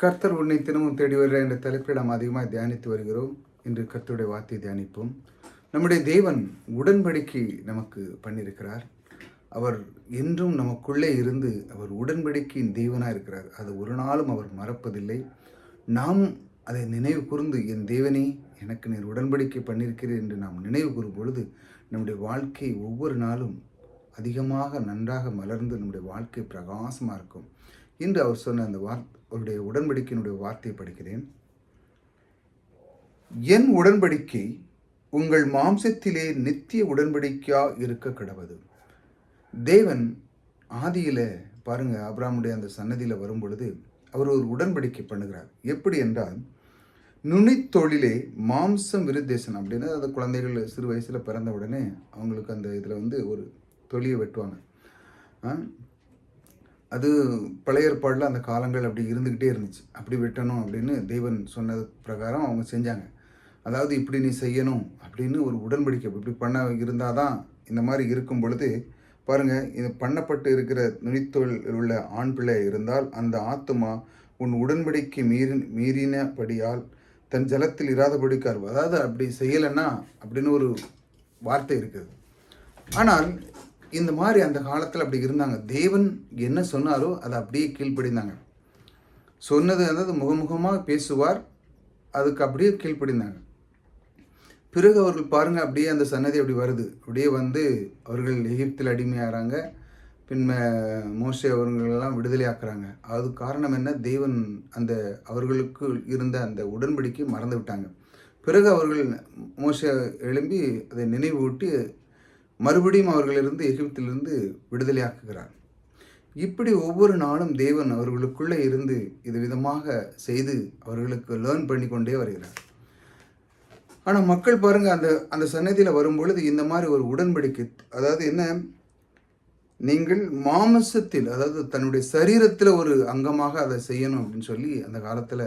கர்த்தர் உன்னை தினமும் தேடி வருகிறார் என்ற தலைப்பில் நாம் அதிகமாக தியானித்து வருகிறோம். இன்று கர்த்தருடைய வார்த்தை தியானிப்போம். நம்முடைய தேவன் உடன்படிக்கை நமக்கு பண்ணியிருக்கிறார். அவர் என்றும் நமக்குள்ளே இருந்து அவர் உடன்படிக்கையின் தேவனாக இருக்கிறார். அது ஒரு நாளும் அவர் மறப்பதில்லை. நாம் அதை நினைவு கூர்ந்து என் தேவனே எனக்கு நீர் உடன்படிக்கை பண்ணியிருக்கிறேன் என்று நாம் நினைவு கூறும் பொழுது நம்முடைய வாழ்க்கை ஒவ்வொரு நாளும் அதிகமாக நன்றாக மலர்ந்து நம்முடைய வாழ்க்கை பிரகாசமாக இருக்கும். இன்று அவர் சொன்ன அந்த வார்த்தை அவருடைய உடன்படிக்கையினுடைய வார்த்தையை படிக்கிறேன். என் உடன்படிக்கை உங்கள் மாம்சத்திலே நித்திய உடன்படிக்கையா இருக்க கடவது. தேவன் ஆதியில பாருங்க அப்ராமுடைய அந்த சன்னதியில் வரும் பொழுது அவர் ஒரு உடன்படிக்கை பண்ணுகிறார். எப்படி என்றால் நுனித்தொழிலே மாம்சம் விருத்தேசனம் அப்படின்னா அந்த குழந்தைகள் சிறு வயசில் பிறந்த உடனே அவங்களுக்கு அந்த இதில் வந்து ஒரு தொழியை வெட்டுவாங்க. அது பழைய ஏற்பாடில் அந்த காலங்கள் அப்படி இருந்துக்கிட்டே இருந்துச்சு. அப்படி வெட்டணும் அப்படின்னு தேவன் சொன்னது பிரகாரம் அவங்க செஞ்சாங்க. அதாவது இப்படி நீ செய்யணும் அப்படின்னு ஒரு உடன்படிக்கை இப்படி பண்ண இருந்தால் தான் இந்த மாதிரி இருக்கும் பொழுது பாருங்கள் இது பண்ணப்பட்டு இருக்கிற நுனித்தொழில் உள்ள ஆண் பிள்ளை இருந்தால் அந்த ஆத்துமா உன் உடன்படிக்கை மீறி மீறினபடியால் தன் ஜலத்தில் இராதபடிக்கார் அதாவது அப்படி செய்யலைன்னா அப்படின்னு ஒரு வார்த்தை இருக்குது. ஆனால் இந்த மாதிரி அந்த காலத்தில் அப்படி இருந்தாங்க. தேவன் என்ன சொன்னாரோ அதை அப்படியே கீழ்ப்படிந்தாங்க. சொன்னது அதாவது முகமுகமாக பேசுவார் அதுக்கு அப்படியே கீழ்ப்படிந்தாங்க. பிறகு அவர்கள் பாருங்கள் அப்படியே அந்த சன்னதி அப்படி வருது. அப்படியே வந்து அவர்கள் எகிப்தில் அடிமையாகிறாங்க. பின்ன மோசே அவர்களெல்லாம் விடுதலை ஆக்குறாங்க அது காரணம் என்ன? தேவன் அந்த அவர்களுக்கு இருந்த அந்த உடன்படிக்கை மறந்து விட்டாங்க பிறகு அவர்கள் மோச எழும்பி அதை நினைவூட்டி மறுபடியும் அவர்களிருந்து எகிப்திலிருந்து விடுதலையாக்குகிறார். இப்படி ஒவ்வொரு நாளும் தேவன் அவர்களுக்குள்ளே இருந்து இது விதமாக செய்து அவர்களுக்கு லேர்ன் பண்ணி கொண்டே வருகிறார். ஆனால் மக்கள் பாருங்கள் அந்த அந்த சன்னதியில் வரும்பொழுது இந்த மாதிரி ஒரு உடன்படிக்கை அதாவது என்ன? நீங்கள் மாமசத்தில் அதாவது தன்னுடைய சரீரத்தில் ஒரு அங்கமாக அதை செய்யணும் அப்படின்னு சொல்லி அந்த காலத்தில்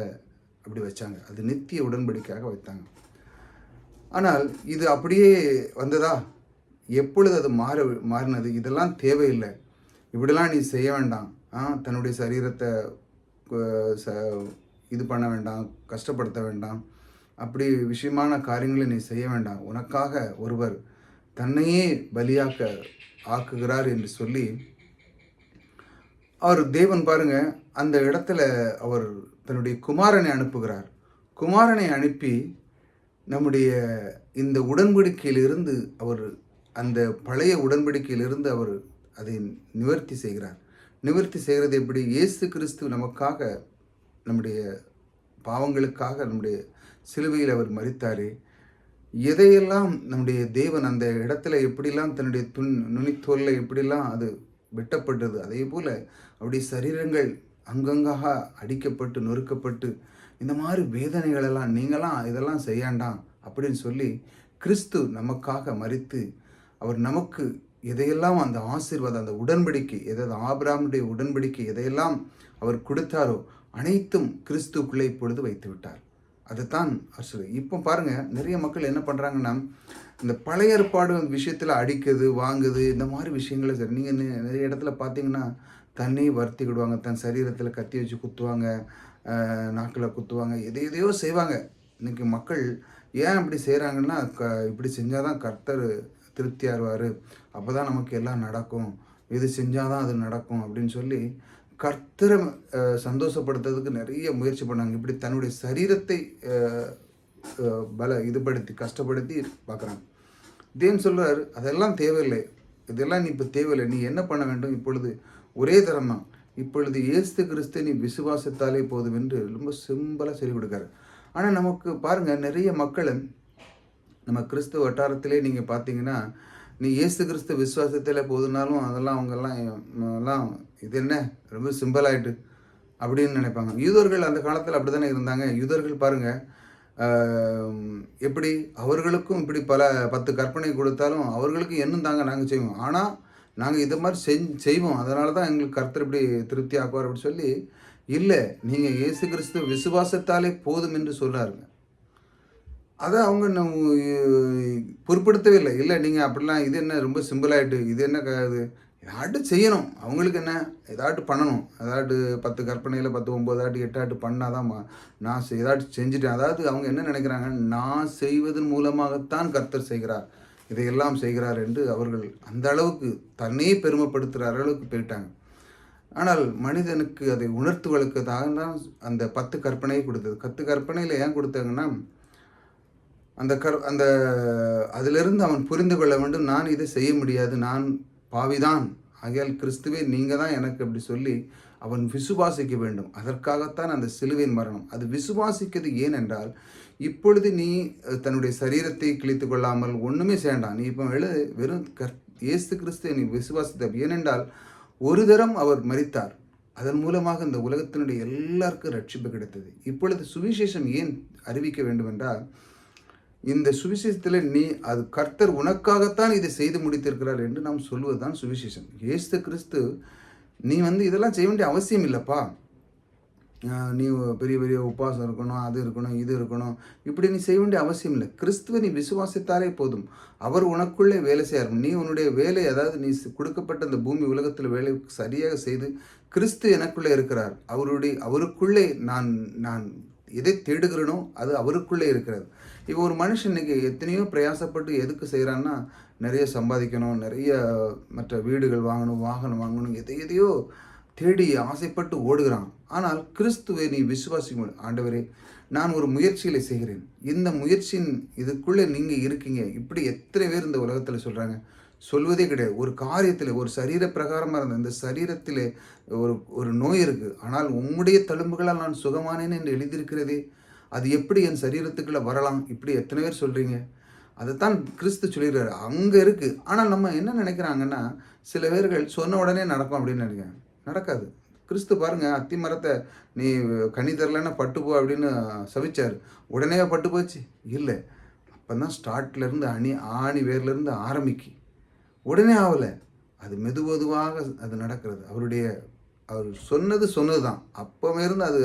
அப்படி வச்சாங்க. அது நித்திய உடன்படிக்கையாக வைத்தாங்க. ஆனால் இது அப்படியே வந்ததா? எப்பொழுது அது மாற மாறினது? இதெல்லாம் தேவையில்லை. இப்படிலாம் நீ செய்ய வேண்டாம். ஆ தன்னுடைய சரீரத்தை ச இது பண்ண வேண்டாம் கஷ்டப்படுத்த வேண்டாம். அப்படி விஷயமான காரியங்களை நீ செய்ய வேண்டாம். உனக்காக ஒருவர் தன்னையே பலியாக்க ஆக்குகிறார் என்று சொல்லி அவர் தேவன் பாருங்க அந்த இடத்துல அவர் தன்னுடைய குமாரனை அனுப்புகிறார். குமாரனை அனுப்பி நம்முடைய இந்த உடன்படிக்கையிலிருந்து அவர் அந்த பழைய உடன்படிக்கையிலிருந்து அவர் அதை நிவர்த்தி செய்கிறார். நிவர்த்தி செய்கிறது எப்படி? இயேசு கிறிஸ்து நமக்காக நம்முடைய பாவங்களுக்காக நம்முடைய சிலுவையில் அவர் மறித்தாரே எதையெல்லாம் நம்முடைய தேவன் அந்த இடத்துல எப்படிலாம் தன்னுடைய துன் நுனித்தோலில் எப்படிலாம் அது வெட்டப்பட்டது அதே போல் அவருடைய சரீரங்கள் அங்கங்காக அடிக்கப்பட்டு நொறுக்கப்பட்டு இந்த மாதிரி வேதனைகளெல்லாம் நீங்களாம் இதெல்லாம் செய்யாண்டாம் அப்படின்னு சொல்லி கிறிஸ்து நமக்காக மறித்து அவர் நமக்கு எதையெல்லாம் அந்த ஆசீர்வாதம் அந்த உடன்படிக்கை எதாவது ஆபிராமுடைய உடன்படிக்கை எதையெல்லாம் அவர் கொடுத்தாரோ அனைத்தும் கிறிஸ்துக்குள்ளே இப்பொழுது வைத்து விட்டார். அதுதான் அசுரை இப்போ பாருங்கள் நிறைய மக்கள் என்ன பண்ணுறாங்கன்னா இந்த பழைய ஏற்பாடு விஷயத்தில் அடிக்குது வாங்குது இந்த மாதிரி விஷயங்களை சரி நீங்கள் நிறைய இடத்துல பார்த்தீங்கன்னா தண்ணி வருத்திக்கிடுவாங்க தன் சரீரத்தில் கத்தி வச்சு குத்துவாங்க நாக்கில் குத்துவாங்க எதை எதையோ செய்வாங்க. இன்றைக்கி மக்கள் ஏன் இப்படி செய்கிறாங்கன்னா க இப்படி செஞ்சால் தான் கர்த்தர் திருப்தி ஆறுவார் அப்போ தான் நமக்கு எல்லாம் நடக்கும். இது செஞ்சால் தான் அது நடக்கும் அப்படின்னு சொல்லி கர்த்தரை சந்தோஷப்படுத்துறதுக்கு நிறைய முயற்சி பண்ணாங்க. இப்படி தன்னுடைய சரீரத்தை பல இதுபடுத்தி கஷ்டப்படுத்தி பார்க்குறாங்க. தேவன் சொல்கிறார் அதெல்லாம் தேவையில்லை. இதெல்லாம் நீ இப்போ தேவையில்லை. நீ என்ன பண்ண வேண்டும்? இப்பொழுது ஒரே தரம் தான் இப்பொழுது ஏசு கிறிஸ்து நீ விசுவாசத்தாலே போதும் என்று ரொம்ப சிம்பிளாக சொல்லி கொடுக்காரு. ஆனால் நமக்கு பாருங்கள் நிறைய மக்கள் நம்ம கிறிஸ்துவ வட்டாரத்திலே நீங்கள் பார்த்தீங்கன்னா நீ இயேசு கிறிஸ்து விசுவாசத்தில் போதுனாலும் அதெல்லாம் அவங்கெல்லாம் எல்லாம் இது என்ன? ரொம்ப சிம்பிள் ஆயிட்டு அப்படின்னு நினைப்பாங்க. யூதர்கள் அந்த காலத்தில் அப்படி தானே இருந்தாங்க? யூதர்கள் பாருங்கள் எப்படி அவர்களுக்கும் இப்படி பல பத்து கற்பனை கொடுத்தாலும் அவர்களுக்கும் என்னும் தாங்க நாங்கள் செய்வோம். ஆனால் நாங்கள் இதை மாதிரி செஞ் செய்வோம். அதனால தான் எங்களுக்கு கர்த்தர் இப்படி திருப்தி ஆக்குவார் அப்படின்னு சொல்லி இல்லை நீங்கள் இயேசு கிறிஸ்து விசுவாசத்தாலே போதும் என்று சொல்றாருங்க அதை அவங்க நம்ம பொருட்படுத்தவே இல்லை. இல்லை நீங்கள் அப்படிலாம் இது என்ன ரொம்ப சிம்பிளாகிட்டு இது என்ன க- இது ஏதாட்டு செய்யணும். அவங்களுக்கு என்ன ஏதாட்டு பண்ணணும். ஏதாட்டு பத்து கற்பனையில் பத்து ஒம்பதாட்டு எட்டாட்டு பண்ணாதான் ம- நான் ஏதாட்டு செஞ்சுட்டேன். அதாவது அவங்க என்ன நினைக்கிறாங்க நான் செய்வதன் மூலமாகத்தான் கர்த்தர் செய்கிறார். இதையெல்லாம் செய்கிறார் என்று அவர்கள் அந்த அளவுக்கு தன்னையே பெருமைப்படுத்துகிற அளவுக்கு போயிட்டாங்க. ஆனால் மனிதனுக்கு அதை உணர்த்து வளர்க்கதாக தான் அந்த பத்து கற்பனையை கொடுத்தது. பத்து கற்பனையில் ஏன் கொடுத்தாங்கன்னா அந்த கர் அந்த அதிலிருந்து அவன் புரிந்து கொள்ள வேண்டும் நான் இதை செய்ய முடியாது நான் பாவிதான். ஆகையால் கிறிஸ்துவே நீங்கள் தான் எனக்கு அப்படி சொல்லி அவன் விசுவாசிக்க வேண்டும். அதற்காகத்தான் அந்த சிலுவையின் மரணம். அது விசுவாசிக்கிறது ஏனென்றால் இப்பொழுது நீ தன்னுடைய சரீரத்தை கிழித்து கொள்ளாமல் ஒன்றுமே செய்யண்டாம் நீ இப்போ எழு வெறும் கர் இயேசு கிறிஸ்துவை நீ விசுவாசித்த ஏனென்றால் ஒரு தரம் அவர் மறித்தார் அதன் மூலமாக இந்த உலகத்தினுடைய எல்லாருக்கும் ரட்சிப்பு கிடைத்தது. இப்பொழுது சுவிசேஷம் ஏன் அறிவிக்க வேண்டும் என்றால் இந்த சுவிசேஷத்தில் நீ அது கர்த்தர் உனக்காகத்தான் இதை செய்து முடித்திருக்கிறார் என்று நாம் சொல்வது தான் சுவிசேஷம். ஏசு கிறிஸ்து நீ வந்து இதெல்லாம் செய்ய வேண்டிய அவசியம் இல்லைப்பா. நீ பெரிய பெரிய உபாசம் இருக்கணும் அது இருக்கணும் இது இருக்கணும். இப்படி நீ செய்ய வேண்டிய அவசியம் இல்லை. கிறிஸ்துவை நீ விசுவாசித்தாலே போதும். அவர் உனக்குள்ளே வேலை செய்யார் நீ உன்னுடைய வேலை அதாவது நீ கொடுக்கப்பட்ட இந்த பூமி உலகத்தில் வேலை சரியாக செய்து கிறிஸ்து எனக்குள்ளே இருக்கிறார். அவருடைய அவருக்குள்ளே நான் நான் எதை தேடுகிறனோ அது அவருக்குள்ளே இருக்கிறது. இப்போ ஒரு மனுஷன் இன்னைக்கு எத்தனையோ பிரயாசப்பட்டு எதுக்கு செய்கிறான்னா நிறைய சம்பாதிக்கணும் நிறைய மற்ற வீடுகள் வாங்கணும் வாகனம் வாங்கணும் எதை எதையோ தேடி ஆசைப்பட்டு ஓடுகிறான். ஆனால் கிறிஸ்துவை நீ விசுவாசிக்க ஆண்டவரே நான் ஒரு முயற்சிகளை செய்கிறேன். இந்த முயற்சியின் இதுக்குள்ளே நீங்கள் இருக்கீங்க. இப்படி எத்தனை பேர் இந்த உலகத்தில் சொல்கிறாங்க சொல்வதே கிடையாது. ஒரு காரியத்தில் ஒரு சரீர பிரகாரமாக இருந்த இந்த சரீரத்தில் ஒரு ஒரு நோய் இருக்குது ஆனால் உம்முடைய தழும்புகளால் நான் சுகமானேன் என்று எழுதியிருக்கிறதே. அது எப்படி என் சரீரத்துக்குள்ளே வரலாம்? இப்படி எத்தனை பேர் சொல்கிறீங்க அதைத்தான் கிறிஸ்து சொல்லிடுறாரு அங்கே இருக்குது ஆனால் நம்ம என்ன நினைக்கிறாங்கன்னா சில பேர்கள் சொன்ன உடனே நடக்கும் அப்படின்னு நினைக்கிறாங்க நடக்காது. கிறிஸ்து பாருங்க அத்தி மரத்தை நீ கனி தரலன்னா பட்டுப்போ அப்படின்னு சவிச்சார். உடனே பட்டு போச்சு. இல்லை அப்போ தான் ஸ்டார்ட்லேருந்து அணி ஆணி வேர்லேருந்து ஆரம்பிக்கு. உடனே ஆகலை அது மெது மெதுவாக அது நடக்கிறது. அவருடைய அவர் சொன்னது சொன்னது தான் அப்போவே இருந்து அது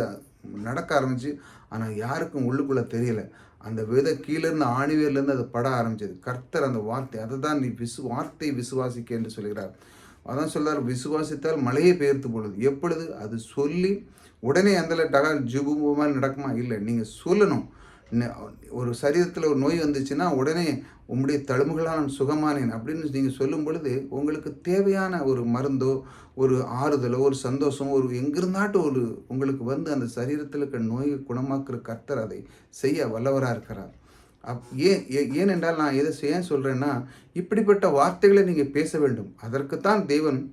நடக்க ஆரம்பிச்சு. ஆனால் யாருக்கும் உள்ளுக்குள்ளே தெரியல. அந்த வித கீழேருந்து ஆணிவேர்லேருந்து அது பட ஆரம்பிச்சது. கர்த்தர் அந்த வார்த்தை அதை தான் நீ விசு வார்த்தை விசுவாசிக்க என்று சொல்கிறார். அதான் சொல்கிறார் விசுவாசித்தால் மழையை பெயர்த்து பொழுது எப்பொழுது? அது சொல்லி உடனே அந்த டகா ஜுபுமாக நடக்குமா? இல்லை. நீங்கள் சொல்லணும். ஒரு சரீரத்தில் ஒரு நோய் வந்துச்சுன்னா உடனே உங்களுடைய தழும்புகளால் நான் சுகமானேன் அப்படின்னு நீங்கள் சொல்லும் பொழுது உங்களுக்கு தேவையான ஒரு மருந்தோ ஒரு ஆறுதலோ ஒரு சந்தோஷம் ஒரு எங்கிருந்தாட்டும் ஒரு உங்களுக்கு வந்து அந்த சரீரத்தில் இருக்கிற நோயை குணமாக்குற கர்த்தர் அதை செய்ய வல்லவராக இருக்கிறார். அப் ஏன் ஏ- ஏனென்றால் நான் எதை ஏன் சொல்கிறேன்னா இப்படிப்பட்ட வார்த்தைகளை நீங்கள் பேச வேண்டும். அதற்குத்தான் தேவன்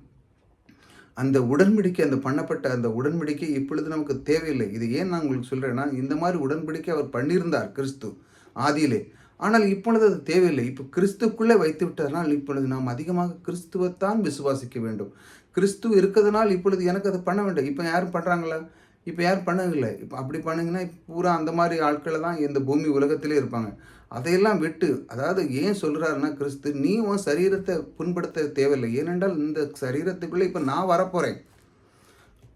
அந்த உடன்படிக்கை அந்த பண்ணப்பட்ட அந்த உடன்படிக்கை இப்பொழுது நமக்கு தேவையில்லை. இது ஏன் நான் உங்களுக்கு சொல்கிறேன்னா இந்த மாதிரி உடன்படிக்கை அவர் பண்ணியிருந்தார் கிறிஸ்து ஆதியிலே. ஆனால் இப்பொழுது அது தேவையில்லை. இப்போ கிறிஸ்துக்குள்ளே வைத்து விட்டதனால் இப்பொழுது நாம் அதிகமாக கிறிஸ்துவைத்தான் விசுவாசிக்க வேண்டும். கிறிஸ்து இருக்கிறதுனால் இப்பொழுது எனக்கு அதை பண்ண வேண்டும். இப்போ யாரும் பண்ணுறாங்களா இப்போ யாரும் பண்ணவில்லை இப்போ அப்படி பண்ணுங்கன்னா பூரா அந்த மாதிரி ஆட்களை தான் இந்த பூமி உலகத்திலே இருப்பாங்க. அதையெல்லாம் விட்டு அதாவது ஏன் சொல்கிறாருன்னா கிறிஸ்து நீ உன் சரீரத்தை புண்படுத்த தேவையில்லை. ஏனென்றால் இந்த சரீரத்துக்குள்ளே இப்போ நான் வரப்போகிறேன்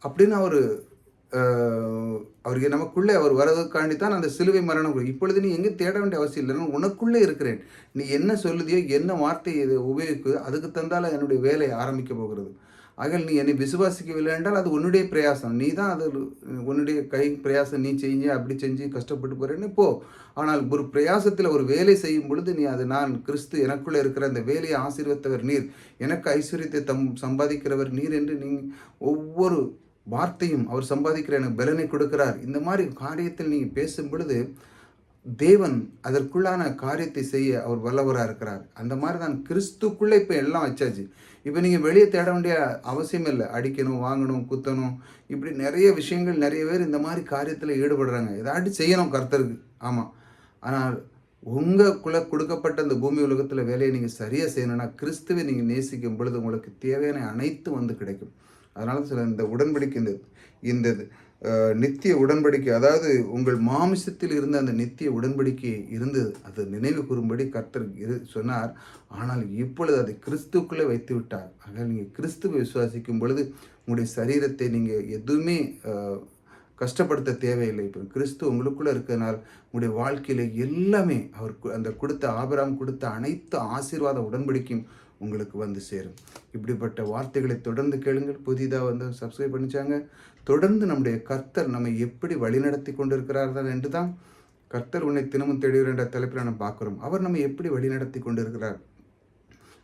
அப்படின்னு அவர் அவருக்கு நமக்குள்ளே அவர் வரதுக்காண்டி தான் அந்த சிலுவை மரணம் இப்பொழுது நீ எங்கே தேட வேண்டிய அவசியம் இல்லை. நான் உனக்குள்ளே இருக்கிறேன். நீ என்ன சொல்லுதியோ என்ன வார்த்தையை இதை உபயோகிக்கு அதுக்கு தந்தால் என்னுடைய வேலை ஆரம்பிக்க போகிறது. ஆக நீ என்னை விசுவாசிக்கவில்லை என்றால் அது உன்னுடைய பிரயாசம். நீ தான் அது உன்னுடைய கை பிரயாசம். நீ செஞ்சு அப்படி செஞ்சு கஷ்டப்பட்டு போகிறேன்னு போ. ஆனால் ஒரு பிரயாசத்தில் ஒரு வேலை செய்யும் பொழுது நீ அது நான் கிறிஸ்து எனக்குள்ளே இருக்கிற அந்த வேலையை ஆசீர்வத்தவர் நீர். எனக்கு ஐஸ்வர்யத்தை தம் சம்பாதிக்கிறவர் நீர் என்று நீ ஒவ்வொரு வார்த்தையும் அவர் சம்பாதிக்கிற எனக்கு பலனை கொடுக்கிறார். இந்த மாதிரி காரியத்தில் நீங்கள் பேசும் பொழுது தேவன் அதற்குள்ளான காரியத்தை செய்ய அவர் வல்லவராக இருக்கிறார் அந்த மாதிரி தான் கிறிஸ்துக்குள்ளே இப்போ எல்லாம் வச்சாச்சு. இப்போ நீங்கள் வெளியே தேட வேண்டிய அவசியம் இல்லை. அடிக்கணும் வாங்கணும் குத்தணும். இப்படி நிறைய விஷயங்கள் நிறைய பேர் இந்த மாதிரி காரியத்தில் ஈடுபடுறாங்க. ஏதாட்டி செய்யணும் கர்த்தருக்கு. ஆமாம் ஆனால் உங்களுக்குள்ள கொடுக்கப்பட்ட இந்த பூமி உலகத்தில் வேலையை நீங்கள் சரியாக செய்யணும்னா கிறிஸ்துவை நீங்கள் நேசிக்கும் பொழுது உங்களுக்கு தேவையான அனைத்தும் வந்து கிடைக்கும். அதனால சில இந்த உடன்படிக்கை இந்த இந்த நித்திய உடன்படிக்கை அதாவது உங்கள் மாமிசத்தில் இருந்த அந்த நித்திய உடன்படிக்கை இருந்து அது நினைவு கூறும்படி கர்த்தர் இரு சொன்னார். ஆனால் இப்பொழுது அதை கிறிஸ்துக்குள்ளே வைத்து விட்டார். ஆக நீங்கள் கிறிஸ்துவை விசுவாசிக்கும் பொழுது உங்களுடைய சரீரத்தை நீங்கள் எதுவுமே கஷ்டப்படுத்த தேவையில்லை. இப்போ கிறிஸ்து உங்களுக்குள்ளே இருக்கிறதுனால் உங்களுடைய வாழ்க்கையில் எல்லாமே அவர் அந்த கொடுத்த ஆபரம் கொடுத்த அனைத்து ஆசீர்வாத உடன்படிக்கையும் உங்களுக்கு வந்து சேரும். இப்படிப்பட்ட வார்த்தைகளை தொடர்ந்து கேளுங்கள். புதிதாக வந்து சப்ஸ்கிரைப் பண்ணிச்சாங்க. தொடர்ந்து நம்முடைய கர்த்தர் நம்மை எப்படி வழிநடத்தி கொண்டிருக்கிறார் தான் என்று தான் கர்த்தர் உன்னை தினமும் தேடுகிற என்ற தலைப்பில் நம்ம பார்க்குறோம். அவர் நம்ம எப்படி வழிநடத்தி கொண்டிருக்கிறார்?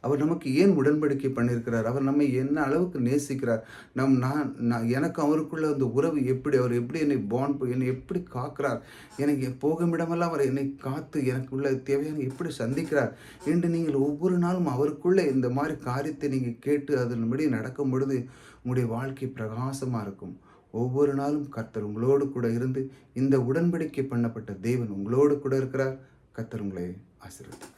அவர் நமக்கு ஏன் உடன்படிக்கை பண்ணியிருக்கிறார்? அவர் நம்மை என்ன அளவுக்கு நேசிக்கிறார்? நம் நான் நான் எனக்கு அவருக்குள்ள அந்த உறவு எப்படி? அவர் எப்படி என்னை பாண்ட் என்னை எப்படி காக்கிறார்? எனக்கு போகும் இடமெல்லாம் அவர் என்னை காத்து எனக்கு உள்ள தேவையான எப்படி சந்திக்கிறார்? என்று நீங்கள் ஒவ்வொரு நாளும் அவருக்குள்ளே இந்த மாதிரி காரியத்தை நீங்கள் கேட்டு அதன்படி நடக்கும் பொழுது உங்களுடைய வாழ்க்கை பிரகாசமாக இருக்கும். ஒவ்வொரு நாளும் கர்த்தர் உங்களோடு கூட இருந்து இந்த உடன்படிக்கை பண்ணப்பட்ட தேவன் உங்களோடு கூட இருக்கிறார். கர்த்தர் உங்களை ஆசீர்வதிப்பார்.